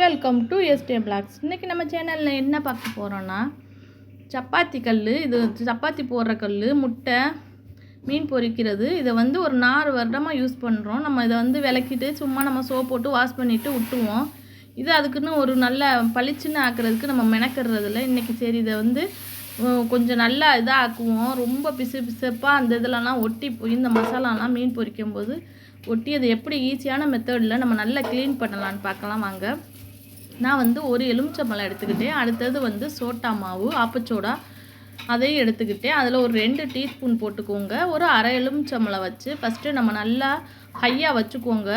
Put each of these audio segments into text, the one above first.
Welcome to yesterday blocks இன்றைக்கி நம்ம சேனலில் என்ன பார்க்க போகிறோன்னா சப்பாத்தி கல் இது சப்பாத்தி போடுற கல் முட்டை மீன் பொரிக்கிறது இதை வந்து ஒரு நாலு வருடமாக யூஸ் பண்ணுறோம் நம்ம இதை வந்து விளக்கிட்டு சும்மா நம்ம சோப் போட்டு வாஷ் பண்ணிவிட்டு விட்டுவோம் இது அதுக்குன்னு ஒரு நல்ல பளிச்சுன்னு ஆக்குறதுக்கு நம்ம மெனக்கிறதில்ல இன்றைக்கி சரி இதை வந்து கொஞ்சம் நல்லா இதாக ஆக்குவோம் ரொம்ப பிசு பிசுப்பாக அந்த இதுலலாம் ஒட்டி போய் இந்த மசாலாலாம் மீன் பொரிக்கும் போது ஒட்டி அது எப்படி ஈஸியான மெத்தடில் நம்ம நல்லா க்ளீன் பண்ணலான்னு பார்க்கலாம் வாங்க. நான் வந்து ஒரு எலுமிச்சம்பழம் எடுத்துக்கிட்டேன். அடுத்தது வந்து சோட்டா மாவு ஆப்பச்சோடா அதையும் எடுத்துக்கிட்டேன். அதில் ஒரு ரெண்டு டீஸ்பூன் போட்டுக்கோங்க. ஒரு அரை எலுமிச்சம்பழம் வச்சு ஃபஸ்ட்டு நம்ம நல்லா ஹையாக வச்சுக்கோங்க.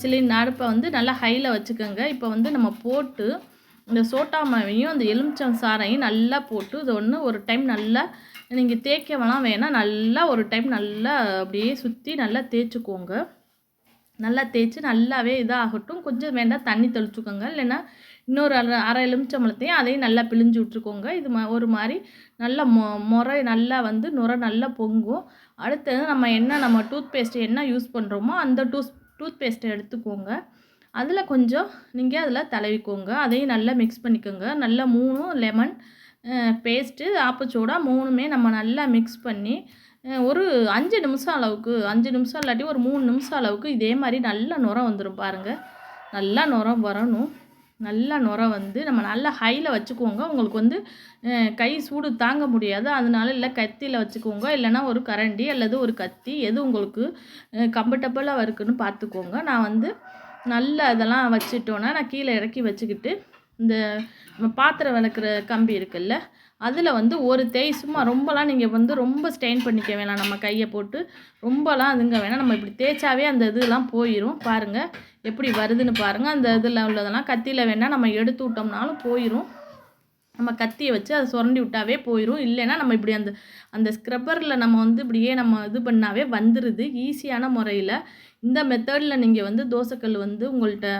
சிலிண்ட் அடுப்பை வந்து நல்லா ஹையில் வச்சுக்கோங்க. இப்போ வந்து நம்ம போட்டு இந்த சோட்டா மாவையும் அந்த எலுமிச்சம் சாரையும் நல்லா போட்டு இது ஒன்று ஒரு டைம் நல்லா நீங்கள் தேய்க்கவெல்லாம் வேணால் நல்லா ஒரு டைம் நல்லா அப்படியே சுற்றி நல்லா தேய்ச்சிக்கோங்க. நல்லா தேய்ச்சி நல்லாவே இதாகட்டும். கொஞ்சம் வேண்டாம் தண்ணி தெளிச்சுக்கோங்க. இல்லைன்னா இன்னொரு அரை அரை எலுமிச்சம்பழத்தையும் அதையும் நல்லா பிழிஞ்சு விட்ருக்கோங்க இது மா ஒரு மாதிரி நல்லா மொ முறை நல்லா வந்து நுரை நல்லா பொங்கும். அடுத்தது நம்ம என்ன நம்ம டூத் பேஸ்ட்டு என்ன யூஸ் பண்ணுறோமோ அந்த டூத் டூத் பேஸ்ட்டை எடுத்துக்கோங்க. அதில் கொஞ்சம் நீங்கள் அதில் தடவிக்கோங்க. அதையும் நல்லா மிக்ஸ் பண்ணிக்கோங்க. நல்லா மூணும் லெமன் பேஸ்ட்டு ஆப்பச்சூடா மூணுமே நம்ம நல்லா மிக்ஸ் பண்ணி ஒரு அஞ்சு நிமிஷம் அளவுக்கு அஞ்சு நிமிஷம் இல்லாட்டி ஒரு மூணு நிமிஷம் அளவுக்கு இதே மாதிரி நல்லா நுரம் வந்துடும் பாருங்கள் நல்லா நுரம் வரணும். நல்லா நுர வந்து நம்ம நல்லா ஹையில் வச்சுக்கோங்க உங்களுக்கு வந்து கை சூடு தாங்க முடியாது. அதனால இல்லை கத்தியில் வச்சுக்கோங்க இல்லைன்னா ஒரு கரண்டி அல்லது ஒரு கத்தி எது உங்களுக்கு கம்ஃபர்டபுளாக இருக்குன்னு பார்த்துக்கோங்க. நான் வந்து நல்லா இதெல்லாம் வச்சுட்டோன்னா நான் கீழே இறக்கி வச்சுக்கிட்டு இந்த பாத்திரம் விளக்குற கம்பி இருக்குல்ல அதில் வந்து ஒரு தேய் சும்மா ரொம்பலாம் நீங்கள் வந்து ரொம்ப ஸ்டெயின் பண்ணிக்க வேணாம். நம்ம கையை போட்டு ரொம்பலாம் அதுங்க வேணாம். நம்ம இப்படி தேய்ச்சாவே அந்த இதெல்லாம் போயிடும் பாருங்கள் எப்படி வருதுன்னு பாருங்கள் அந்த இதில் உள்ளதெல்லாம் கத்தியில் வேணால் நம்ம எடுத்து விட்டோம்னாலும் போயிடும் நம்ம கத்தியை வச்சு அதை சுரண்டி விட்டாவே போயிடும் இல்லைன்னா நம்ம இப்படி அந்த அந்த ஸ்க்ரப்பரில் நம்ம வந்து இப்படியே நம்ம இது பண்ணாவே வந்துடுது ஈஸியான முறையில். இந்த மெத்தடில் நீங்கள் வந்து தோசைக்கல் வந்து உங்கள்கிட்ட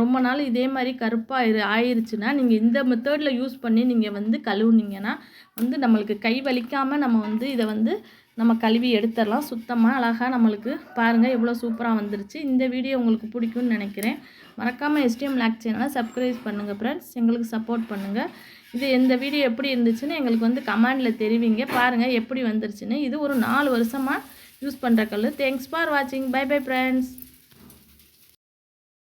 ரொம்ப நாள் இதே மாதிரி கருப்பாக இரு ஆயிருச்சுன்னா நீங்கள் இந்த மெத்தடில் யூஸ் பண்ணி நீங்கள் வந்து கழுவுனீங்கன்னா வந்து நம்மளுக்கு கை வலிக்காமல் நம்ம வந்து இதை வந்து நம்ம கழுவி எடுத்துடலாம். சுத்தமாக அழகாக நம்மளுக்கு பாருங்கள் எவ்வளோ சூப்பராக வந்துருச்சு. இந்த வீடியோ உங்களுக்கு பிடிக்கும்னு நினைக்கிறேன். மறக்காமல் எஸ்டிஎம் லேக் சேனலை சப்ஸ்கிரைப் பண்ணுங்கள் ஃப்ரெண்ட்ஸ் எங்களுக்கு சப்போர்ட் பண்ணுங்கள் இது இந்த வீடியோ எப்படி இருந்துச்சுன்னு எங்களுக்கு வந்து கமெண்டில் தெரிவிங்க. பாருங்கள் எப்படி வந்துருச்சுன்னு. இது ஒரு நாலு வருஷமாக யூஸ் பண்ணுற கல் தேங்க்ஸ் ஃபார் வாட்சிங் பை பை ஃப்ரெண்ட்ஸ்